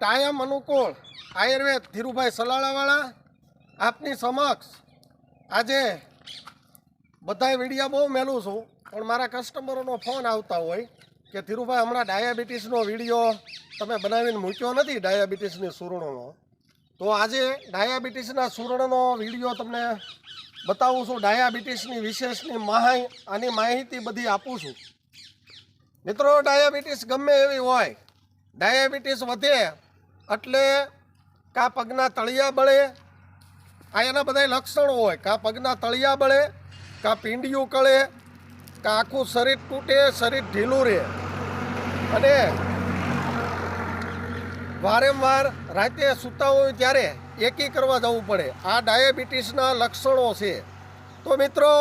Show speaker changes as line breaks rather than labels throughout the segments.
Time અનુકૂળ આયુર્વેદ ધીરુભાઈ સલાળાવાળા આપની સમક્ષ આજે બધાય વિડીયા બહુ મેલું છું, પણ મારા કસ્ટમરોનો ફોન આવતા હોય કે ધીરુભાઈ હમણાં ડાયાબિટીસનો વીડિયો તમે બનાવીને મૂક્યો નથી ડાયાબિટીસની સુરણોનો. તો આજે ડાયાબિટીસના સૂરણનો વીડિયો તમને બતાવું છું, ડાયાબિટીસની વિશેષની માહિ, આની માહિતી બધી આપું છું. મિત્રો, ડાયાબિટીસ ગમે એવી હોય, ડાયાબિટીસ વધે એટલે કા પગના તળિયા બળે, આ એના બધા લક્ષણો હોય. કાં પગના તળિયા બળે, કાં પીંડિયું કળે, કાં આખું શરીર તૂટે, શરીર ઢીલું રહે. અને વારંવાર રાતે સૂતા હોય ત્યારે એકી કરવા જવું પડે. આ ડાયાબિટીસના લક્ષણો છે. તો મિત્રો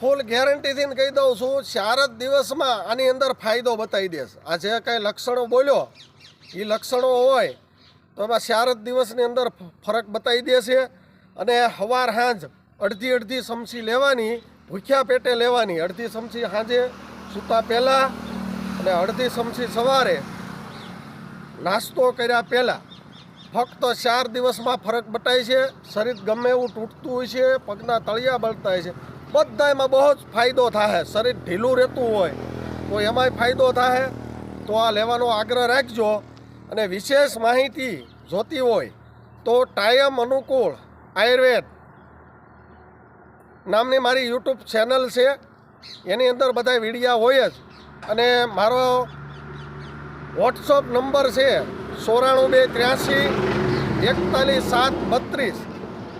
ફૂલ ગેરંટીથી કહી દઉં છું, ચાર જ દિવસમાં આની અંદર ફાયદો બતાવી દેશ. આ જે કાંઈ લક્ષણો બોલ્યો? એ લક્ષણો હોય, તો એમાં ચાર જ દિવસની અંદર ફરક બતાવી દેશે અને સવાર સાંજ અડધી અડધી સમસી લેવાની, ભૂખ્યા પેટે લેવાની. અડધી સમસી સાંજે સૂતા પહેલાં અને અડધી સમસી સવારે નાસ્તો કર્યા પહેલાં. ફક્ત ચાર દિવસમાં ફરક બતાય છે. શરીર ગમે એવું તૂટતું હોય છે, પગના તળિયા બળતા હોય છે. બધામાં બહુ જ ફાયદો થાય શરીર ઢીલું રહેતું હોય, તો એમાંય ફાયદો થાય તો આ લેવાનો આગ્રહ રાખજો. અને વિશેષ માહિતી જોતી હોય તો ટાયમ અનુકૂળ આયુર્વેદ નામની મારી યુટ્યુબ ચેનલ છે. એની અંદર બધા વિડીયા હોય જ. અને મારો વોટ્સઅપ નંબર છે સોરાણું બે ત્ર્યાસી એકતાલીસ સાત બત્રીસ.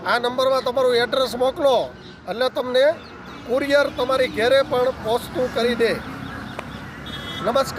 આ નંબરમાં તમારું એડ્રેસ મોકલો, એટલે તમને કુરિયર તમારી ઘેરે પણ પહોંચતું કરી દે. નમસ્કાર.